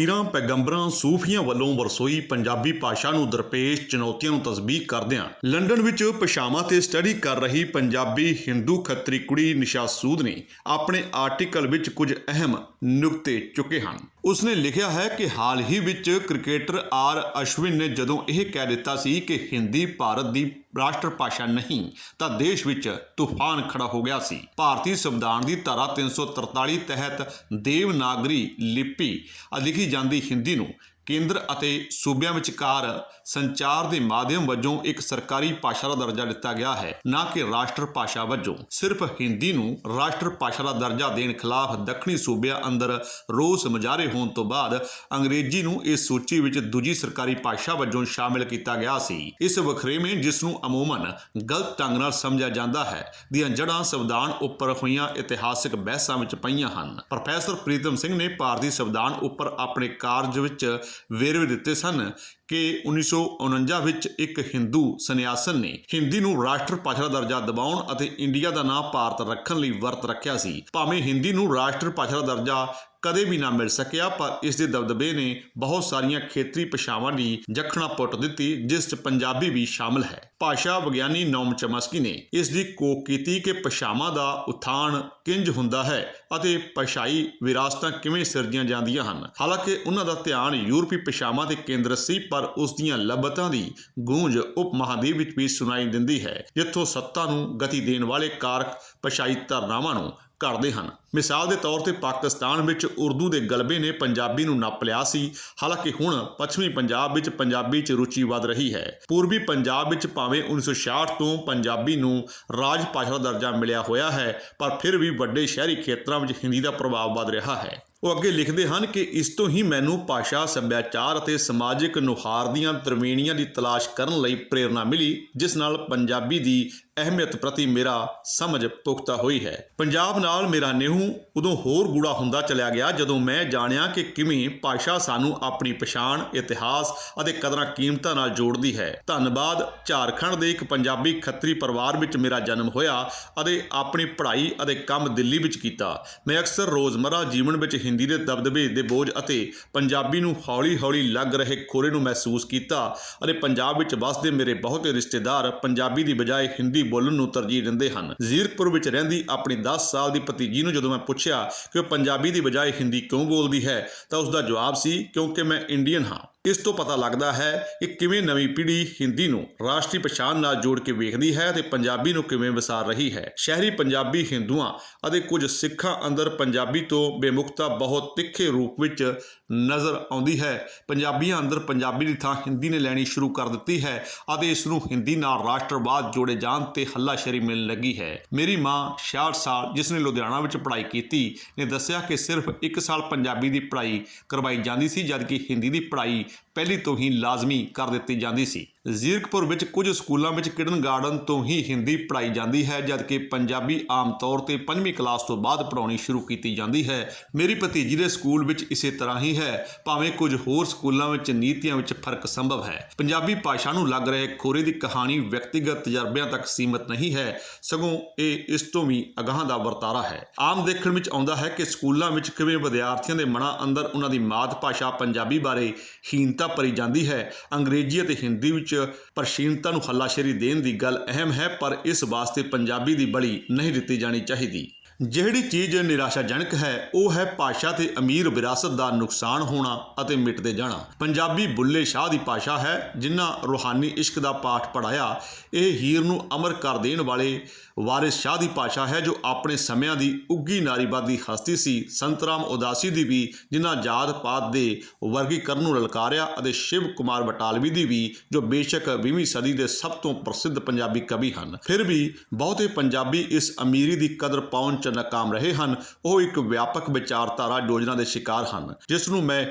ਪੀਰਾਂ, ਪੈਗੰਬਰਾਂ, ਸੂਫੀਆਂ ਵੱਲੋਂ ਵਰਸੋਈ ਪੰਜਾਬੀ ਭਾਸ਼ਾ ਨੂੰ ਦਰਪੇਸ਼ ਚੁਣੌਤੀਆਂ ਨੂੰ ਤਸਬੀਹ ਕਰਦਿਆਂ ਲੰਡਨ ਵਿੱਚ ਪਸ਼ਾਵਾਂ ਤੇ ਸਟੱਡੀ ਕਰ ਰਹੀ ਪੰਜਾਬੀ ਹਿੰਦੂ ਖੱਤਰੀ ਕੁੜੀ ਨਿਸ਼ਾ ਸੂਦ ਨੇ ਆਪਣੇ ਆਰਟੀਕਲ ਵਿੱਚ ਕੁਝ ਅਹਿਮ ਨੁਕਤੇ ਚੁੱਕੇ ਹਨ। ਉਸਨੇ ਲਿਖਿਆ ਹੈ ਕਿ ਹਾਲ ਹੀ ਵਿੱਚ ਕ੍ਰਿਕਟਰ ਆਰ ਅਸ਼ਵਿਨ ਨੇ ਜਦੋਂ ਇਹ ਕਹਿ ਦਿੱਤਾ ਸੀ ਕਿ ਹਿੰਦੀ ਭਾਰਤ ਦੀ ਰਾਸ਼ਟਰ ਭਾਸ਼ਾ ਨਹੀਂ, ਤਾਂ ਦੇਸ਼ ਵਿੱਚ ਤੂਫਾਨ ਖੜਾ ਹੋ ਗਿਆ ਸੀ। ਭਾਰਤੀ ਸੰਵਿਧਾਨ ਦੀ ਧਾਰਾ 343 ਤਹਿਤ ਦੇਵਨਾਗਰੀ ਲਿਪੀ ਲਿਖੀ ਜਾਂਦੀ ਹਿੰਦੀ ਨੂੰ ਕੇਂਦਰ ਅਤੇ ਸੂਬਿਆਂ ਵਿਚਕਾਰ ਸੰਚਾਰ ਦੇ ਮਾਧਿਅਮ ਵਜੋਂ ਇੱਕ ਸਰਕਾਰੀ ਭਾਸ਼ਾ ਦਾ ਦਰਜਾ ਦਿੱਤਾ ਗਿਆ ਹੈ, ਨਾ ਕਿ ਰਾਸ਼ਟਰ ਭਾਸ਼ਾ ਵਜੋਂ। ਸਿਰਫ ਹਿੰਦੀ ਨੂੰ ਰਾਸ਼ਟਰ ਭਾਸ਼ਾ ਦਾ ਦਰਜਾ ਦੇਣ ਖਿਲਾਫ ਦੱਖਣੀ ਸੂਬਿਆਂ ਅੰਦਰ ਰੋਸ ਮੁਜ਼ਾਹਰੇ ਹੋਣ ਤੋਂ ਬਾਅਦ ਅੰਗਰੇਜ਼ੀ ਨੂੰ ਇਸ ਸੂਚੀ ਵਿੱਚ ਦੂਜੀ ਸਰਕਾਰੀ ਭਾਸ਼ਾ ਵਜੋਂ ਸ਼ਾਮਿਲ ਕੀਤਾ ਗਿਆ ਸੀ। ਇਸ ਵਖਰੇਵੇਂ ਜਿਸ ਨੂੰ ਅਮੂਮਨ ਗਲਤ ਢੰਗ ਨਾਲ ਸਮਝਿਆ ਜਾਂਦਾ ਹੈ, ਦੀਆਂ ਜੜ੍ਹਾਂ ਸੰਵਿਧਾਨ ਉੱਪਰ ਹੋਈਆਂ ਇਤਿਹਾਸਕ ਬਹਿਸਾਂ ਵਿੱਚ ਪਈਆਂ ਹਨ। ਪ੍ਰੋਫੈਸਰ ਪ੍ਰੀਤਮ ਸਿੰਘ ਨੇ ਭਾਰਤੀ ਸੰਵਿਧਾਨ ਉੱਪਰ ਆਪਣੇ ਕਾਰਜ ਵਿੱਚ ਵੇਰਵੇ ਦਿੱਤੇ ਸਨ ਕਿ 1949 ਵਿੱਚ ਇੱਕ ਹਿੰਦੂ ਸੰਨਿਆਸਨ ਨੇ ਹਿੰਦੀ ਨੂੰ ਰਾਸ਼ਟਰ ਭਾਸ਼ਾ ਦਾ ਦਰਜਾ ਦਿਵਾਉਣ ਅਤੇ ਇੰਡੀਆ ਦਾ ਨਾਮ ਭਾਰਤ ਰੱਖਣ ਲਈ ਵਰਤ ਰੱਖਿਆ ਸੀ। ਭਾਵੇਂ ਹਿੰਦੀ ਨੂੰ ਰਾਸ਼ਟਰ ਭਾਸ਼ਾ ਦਾ ਦਰਜਾ ਕਦੇ ਵੀ ਨਾ ਮਿਲ ਸਕਿਆ, ਪਰ ਇਸ ਦੇ ਦਬਦਬੇ ਨੇ ਬਹੁਤ ਸਾਰੀਆਂ ਖੇਤਰੀ ਭਾਸ਼ਾਵਾਂ ਦੀ ਜਖਣਾ ਪੁੱਟ ਦਿੱਤੀ, ਜਿਸ 'ਚ ਪੰਜਾਬੀ ਵੀ ਸ਼ਾਮਲ ਹੈ। ਭਾਸ਼ਾ ਵਿਗਿਆਨੀ ਨੌਮ ਚਮਸਕੀ ਨੇ ਇਸ ਦੀ ਕੋਕ ਕੀਤੀ ਕਿ ਭਾਸ਼ਾਵਾਂ ਦਾ ਉਥਾਨ ਕਿੰਜ ਹੁੰਦਾ ਹੈ ਅਤੇ ਭਾਸ਼ਾਈ ਵਿਰਾਸਤਾਂ ਕਿਵੇਂ ਸਿਰਜੀਆਂ ਜਾਂਦੀਆਂ ਹਨ। ਹਾਲਾਂਕਿ ਉਹਨਾਂ ਦਾ ਧਿਆਨ ਯੂਰਪੀ ਭਾਸ਼ਾਵਾਂ ਤੇ ਕੇਂਦਰਿਤ ਸੀ, ਪਰ ਉਸ ਦੀਆਂ ਲੱਭਤਾਂ ਦੀ ਗੂੰਜ ਉਪ ਮਹਾਦੀਪ ਵਿੱਚ ਵੀ ਸੁਣਾਈ ਦਿੰਦੀ ਹੈ, ਜਿੱਥੋਂ ਸੱਤਾ ਨੂੰ ਗਤੀ ਦੇਣ ਵਾਲੇ ਕਾਰਕ ਭਾਸ਼ਾਈ ਧਾਰਨਾਵਾਂ ਨੂੰ ਕਰਦੇ ਹਨ। ਮਿਸਾਲ ਦੇ ਤੌਰ ਤੇ ਪਾਕਿਸਤਾਨ ਵਿੱਚ ਉਰਦੂ ਦੇ ਗਲਬੇ ਨੇ ਪੰਜਾਬੀ ਨੂੰ ਨੱਪ ਲਿਆ ਸੀ। ਹਾਲਾਂਕਿ ਹੁਣ ਪੱਛਮੀ ਪੰਜਾਬ ਵਿੱਚ ਪੰਜਾਬੀ 'ਚ ਰੁਚੀ ਵਧ ਰਹੀ ਹੈ। ਪੂਰਬੀ ਪੰਜਾਬ ਵਿੱਚ ਭਾਵੇਂ 1966 ਤੋਂ ਪੰਜਾਬੀ ਨੂੰ ਰਾਜ ਭਾਸ਼ਾ ਦਾ ਦਰਜਾ ਮਿਲਿਆ ਹੋਇਆ ਹੈ, ਪਰ ਫਿਰ ਵੀ ਵੱਡੇ ਸ਼ਹਿਰੀ ਖੇਤਰਾਂ ਵਿੱਚ ਹਿੰਦੀ ਦਾ ਪ੍ਰਭਾਵ ਵਧ ਰਿਹਾ ਹੈ। ਉਹ ਅੱਗੇ ਲਿਖਦੇ ਹਨ ਕਿ ਇਸ ਤੋਂ ਹੀ ਮੈਨੂੰ ਭਾਸ਼ਾ, ਸੱਭਿਆਚਾਰ ਅਤੇ ਸਮਾਜਿਕ ਨੁਹਾਰ ਦੀਆਂ ਤਰਮੀਣੀਆਂ ਦੀ ਤਲਾਸ਼ ਕਰਨ ਲਈ ਪ੍ਰੇਰਣਾ ਮਿਲੀ, ਜਿਸ ਨਾਲ ਪੰਜਾਬੀ ਦੀ ਅਹਿਮੀਅਤ ਪ੍ਰਤੀ ਮੇਰਾ ਸਮਝ ਪੁਖਤਾ ਹੋਈ ਹੈ। ਪੰਜਾਬ ਨਾਲ ਮੇਰਾ ਨਿਹੂ ਉਦੋਂ ਹੋਰ ਗੂੜਾ ਹੁੰਦਾ ਚਲਿਆ ਗਿਆ ਜਦੋਂ ਮੈਂ ਜਾਣਿਆ ਕਿ ਕਿਵੇਂ ਭਾਸ਼ਾ ਸਾਨੂੰ ਆਪਣੀ ਪਛਾਣ, ਇਤਿਹਾਸ ਅਤੇ ਕਦਰਾਂ ਕੀਮਤਾਂ ਨਾਲ ਜੋੜਦੀ ਹੈ। ਧੰਨਵਾਦ। ਝਾਰਖੰਡ ਦੇ ਇੱਕ ਪੰਜਾਬੀ ਖੱਤਰੀ ਪਰਿਵਾਰ ਵਿੱਚ ਮੇਰਾ ਜਨਮ ਹੋਇਆ ਅਤੇ ਆਪਣੀ ਪੜ੍ਹਾਈ ਅਤੇ ਕੰਮ ਦਿੱਲੀ ਵਿੱਚ ਕੀਤਾ। ਮੈਂ ਅਕਸਰ ਰੋਜ਼ਮਰਾ ਜੀਵਨ ਵਿੱਚ ਹਿੰਦੀ ਦੇ ਦਬਦਬੇ ਦੇ ਬੋਝ ਅਤੇ ਪੰਜਾਬੀ ਨੂੰ ਹੌਲੀ-ਹੌਲੀ ਲੱਗ ਰਹੇ ਖੋਰੇ ਨੂੰ ਮਹਿਸੂਸ ਕੀਤਾ ਅਤੇ ਪੰਜਾਬ ਵਿੱਚ ਵੱਸਦੇ ਮੇਰੇ ਬਹੁਤੇ ਰਿਸ਼ਤੇਦਾਰ ਪੰਜਾਬੀ ਦੀ ਬਜਾਏ ਹਿੰਦੀ ਬੋਲਣ ਨੂੰ ਤਰਜੀਹ ਦਿੰਦੇ ਹਨ। ਜ਼ੀਰਕਪੁਰ ਵਿੱਚ ਰਹਿੰਦੀ ਆਪਣੀ 10 ਸਾਲ ਦੀ ਭਤੀਜੀ ਨੂੰ ਜਦੋਂ ਮੈਂ ਪੁੱਛਿਆ ਕਿ ਉਹ ਪੰਜਾਬੀ ਦੀ ਬਜਾਏ ਹਿੰਦੀ ਕਿਉਂ ਬੋਲਦੀ ਹੈ ਤਾਂ ਉਸ ਦਾ ਜਵਾਬ ਸੀ ਕਿਉਂਕਿ ਮੈਂ ਇੰਡੀਅਨ ਹਾਂ। ਇਸ ਤੋਂ ਪਤਾ ਲੱਗਦਾ ਹੈ ਕਿ ਕਿਵੇਂ ਨਵੀਂ ਪੀੜ੍ਹੀ ਹਿੰਦੀ ਨੂੰ ਰਾਸ਼ਟਰੀ ਪਛਾਣ ਨਾਲ ਜੋੜ ਕੇ ਵੇਖਦੀ ਹੈ ਅਤੇ ਪੰਜਾਬੀ ਨੂੰ ਕਿਵੇਂ ਵਿਸਾਰ ਰਹੀ ਹੈ। ਸ਼ਹਿਰੀ ਪੰਜਾਬੀ ਹਿੰਦੂਆਂ ਅਤੇ ਕੁਝ ਸਿੱਖਾਂ ਅੰਦਰ ਪੰਜਾਬੀ ਤੋਂ ਬੇਮੁਖਤਾ ਬਹੁਤ ਤਿੱਖੇ ਰੂਪ ਵਿੱਚ ਨਜ਼ਰ ਆਉਂਦੀ ਹੈ। ਪੰਜਾਬੀਆਂ ਅੰਦਰ ਪੰਜਾਬੀ ਦੀ ਥਾਂ ਹਿੰਦੀ ਨੇ ਲੈਣੀ ਸ਼ੁਰੂ ਕਰ ਦਿੱਤੀ ਹੈ ਅਤੇ ਇਸ ਨੂੰ ਹਿੰਦੀ ਨਾਲ ਰਾਸ਼ਟਰਵਾਦ ਜੋੜੇ ਜਾਣ ਤੇ ਹੱਲਾਸ਼ੇਰੀ ਮਿਲਣ ਲੱਗੀ ਹੈ। ਮੇਰੀ ਮਾਂ 66 ਸਾਲ, ਜਿਸ ਨੇ ਲੁਧਿਆਣਾ ਵਿੱਚ ਪੜ੍ਹਾਈ ਕੀਤੀ, ਨੇ ਦੱਸਿਆ ਕਿ ਸਿਰਫ 1 ਸਾਲ ਪੰਜਾਬੀ ਦੀ ਪੜ੍ਹਾਈ ਕਰਵਾਈ ਜਾਂਦੀ ਸੀ, ਜਦਕਿ ਹਿੰਦੀ ਦੀ ਪੜ੍ਹਾਈ ਪਹਿਲੀ ਤੋਂ ਹੀ ਲਾਜ਼ਮੀ ਕਰ ਦਿੱਤੀ ਜਾਂਦੀ ਸੀ। ਜ਼ੀਰਕਪੁਰ ਵਿੱਚ ਕੁਝ ਸਕੂਲਾਂ ਵਿੱਚ ਕਿਡਨ ਗਾਰਡਨ ਤੋਂ ਹੀ ਹਿੰਦੀ ਪੜ੍ਹਾਈ ਜਾਂਦੀ ਹੈ, ਜਦਕਿ ਪੰਜਾਬੀ ਆਮ ਤੌਰ ਤੇ ਪੰਜਵੀਂ ਕਲਾਸ ਤੋਂ ਬਾਅਦ ਪੜ੍ਹਾਉਣੀ ਸ਼ੁਰੂ ਕੀਤੀ ਜਾਂਦੀ ਹੈ। ਮੇਰੀ ਭਤੀਜੀ ਦੇ ਸਕੂਲ ਵਿੱਚ ਇਸੇ ਤਰ੍ਹਾਂ ਹੀ ਹੈ। ਭਾਵੇਂ ਕੁਝ ਹੋਰ ਸਕੂਲਾਂ ਵਿੱਚ ਨੀਤੀਆਂ ਵਿੱਚ ਫ਼ਰਕ ਸੰਭਵ ਹੈ। ਪੰਜਾਬੀ ਭਾਸ਼ਾ ਨੂੰ ਲੱਗ ਰਹੇ ਖੋਰੇ ਦੀ ਕਹਾਣੀ ਵਿਅਕਤੀਗਤ ਤਜਰਬਿਆਂ ਤੱਕ ਸੀਮਤ ਨਹੀਂ ਹੈ। ਸਗੋਂ ਇਹ ਇਸ ਤੋਂ ਵੀ ਅਗਾਹ ਦਾ ਵਰਤਾਰਾ ਹੈ। ਆਮ ਦੇਖਣ ਵਿੱਚ ਆਉਂਦਾ ਹੈ ਕਿ ਸਕੂਲਾਂ ਵਿੱਚ ਕਿਵੇਂ ਵਿਦਿਆਰਥੀਆਂ ਦੇ ਮਨਾਂ ਅੰਦਰ ਉਹਨਾਂ ਦੀ ਮਾਤ ਭਾਸ਼ਾ ਪੰਜਾਬੀ ਬਾਰੇ ਹੀਨਤਾ ਭਰੀ ਜਾਂਦੀ ਹੈ। ਅੰਗਰੇਜ਼ੀ ਅਤੇ ਹਿੰਦੀ ਵਿੱਚ ਪਰਸ਼ੀਨਤਾ ਨੂੰ ਹੱਲਾਸ਼ੇਰੀ ਦੇਣ ਦੀ ਗੱਲ ਅਹਿਮ ਹੈ, ਪਰ ਇਸ ਵਾਸਤੇ ਪੰਜਾਬੀ ਦੀ ਬਲੀ ਨਹੀਂ ਦਿੱਤੀ ਜਾਣੀ ਚਾਹੀਦੀ। ਜਿਹੜੀ ਚੀਜ਼ ਨਿਰਾਸ਼ਾਜਨਕ ਹੈ, ਉਹ ਹੈ ਭਾਸ਼ਾ ਤੇ ਅਮੀਰ ਵਿਰਾਸਤ ਦਾ ਨੁਕਸਾਨ ਹੋਣਾ ਅਤੇ ਮਿਟਦੇ ਜਾਣਾ। ਪੰਜਾਬੀ ਬੁੱਲੇ ਸ਼ਾਹ ਦੀ ਭਾਸ਼ਾ ਹੈ, ਜਿਨ੍ਹਾਂ ਰੂਹਾਨੀ ਇਸ਼ਕ ਦਾ ਪਾਠ ਪੜਾਇਆ ਇਹ ਹੀਰ ਨੂੰ ਅਮਰ ਕਰ ਦੇਣ ਵਾਲੇ ਵਾਰਿਸ ਸ਼ਾਹ ਦੀ ਭਾਸ਼ਾ ਹੈ, ਜੋ ਆਪਣੇ ਸਮਿਆਂ ਦੀ ਉੱਗੀ ਨਾਰੀਵਾਦੀ ਹਸਤੀ ਸੀ। ਸੰਤਰਾਮ ਉਦਾਸੀ ਦੀ ਵੀ ਜਿਨ੍ਹਾਂ ਜਾਤ ਪਾਤ ਦੇ ਵਰਗੀਕਰਨ ਨੂੰ ਲਲਕਾਰਿਆ ਅਤੇ ਸ਼ਿਵ ਕੁਮਾਰ ਬਟਾਲਵੀ ਦੀ ਵੀ, ਜੋ ਬੇਸ਼ੱਕ 20ਵੀਂ ਸਦੀ ਦੇ ਸਭ ਤੋਂ ਪ੍ਰਸਿੱਧ ਪੰਜਾਬੀ ਕਵੀ ਹਨ, ਫਿਰ ਵੀ ਬਹੁਤੇ ਪੰਜਾਬੀ ਇਸ ਅਮੀਰੀ ਦੀ ਕਦਰ ਪਾਉਣ 'ਚ ਨਾਕਾਮ ਰਹੇ ਹਨ। ਉਹ ਇੱਕ ਵਿਆਪਕ ਵਿਚਾਰਧਾਰਾ ਯੋਜਨਾ ਦੇ ਸ਼ਿਕਾਰ ਹਨ, ਜਿਸ ਨੂੰ ਮੈਂ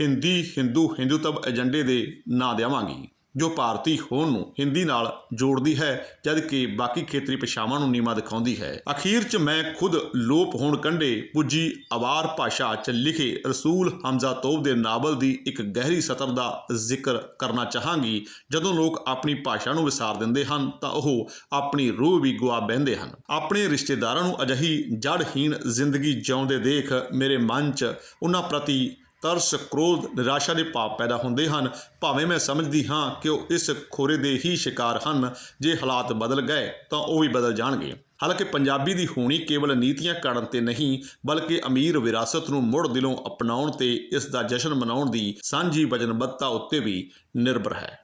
ਹਿੰਦੀ, ਹਿੰਦੂ, ਹਿੰਦੂਤਵ ਏਜੰਡੇ ਦੇ ਨਾਂ ਦੇਵਾਂਗੀ ਜੋ ਭਾਰਤੀ ਹੋਣ ਨੂੰ ਹਿੰਦੀ ਨਾਲ ਜੋੜਦੀ ਹੈ, ਜਦ ਕਿ ਬਾਕੀ ਖੇਤਰੀ ਭਾਸ਼ਾਵਾਂ ਨੂੰ ਨੀਮਾ ਦਿਖਾਉਂਦੀ ਹੈ। ਅਖੀਰ 'ਚ ਮੈਂ ਖੁਦ ਲੋਪ ਹੋਣ ਕੰਢੇ ਪੁੱਜੀ ਆਵਾਰ ਭਾਸ਼ਾ 'ਚ ਲਿਖੇ ਰਸੂਲ ਹਮਜ਼ਾ ਤੋਬ ਦੇ ਨਾਵਲ ਦੀ ਇੱਕ ਗਹਿਰੀ ਸਤਰ ਦਾ ਜ਼ਿਕਰ ਕਰਨਾ ਚਾਹਾਂਗੀ। ਜਦੋਂ ਲੋਕ ਆਪਣੀ ਭਾਸ਼ਾ ਨੂੰ ਵਿਸਾਰ ਦਿੰਦੇ ਹਨ, ਤਾਂ ਉਹ ਆਪਣੀ ਰੂਹ ਵੀ ਗਵਾ ਬਹਿੰਦੇ ਹਨ। ਆਪਣੇ ਰਿਸ਼ਤੇਦਾਰਾਂ ਨੂੰ ਅਜਿਹੀ ਜੜਹੀਣ ਜ਼ਿੰਦਗੀ ਜਿਉਂਦੇ ਦੇਖ ਮੇਰੇ ਮਨ 'ਚ ਉਹਨਾਂ ਪ੍ਰਤੀ ਤਰਸ, ਕ੍ਰੋਧ, ਨਿਰਾਸ਼ਾ ਦੇ ਭਾਵ ਪੈਦਾ ਹੁੰਦੇ ਹਨ। ਭਾਵੇਂ ਮੈਂ ਸਮਝਦੀ ਹਾਂ ਕਿ ਉਹ ਇਸ ਖੋਰੇ ਦੇ ਹੀ ਸ਼ਿਕਾਰ ਹਨ। ਜੇ ਹਾਲਾਤ ਬਦਲ ਗਏ, ਤਾਂ ਉਹ ਵੀ ਬਦਲ ਜਾਣਗੇ। ਹਾਲਾਂਕਿ ਪੰਜਾਬੀ ਦੀ ਹੋਣੀ ਕੇਵਲ ਨੀਤੀਆਂ ਘੜਨ ਤੇ ਨਹੀਂ, ਬਲਕਿ ਅਮੀਰ ਵਿਰਾਸਤ ਨੂੰ ਮੁੜ ਦਿਲੋਂ ਅਪਣਾਉਣ ਤੇ ਇਸ ਦਾ ਜਸ਼ਨ ਮਨਾਉਣ ਦੀ ਸਾਂਝੀ ਵਚਨਬੱਧਤਾ ਉੱਤੇ ਵੀ ਨਿਰਭਰ ਹੈ।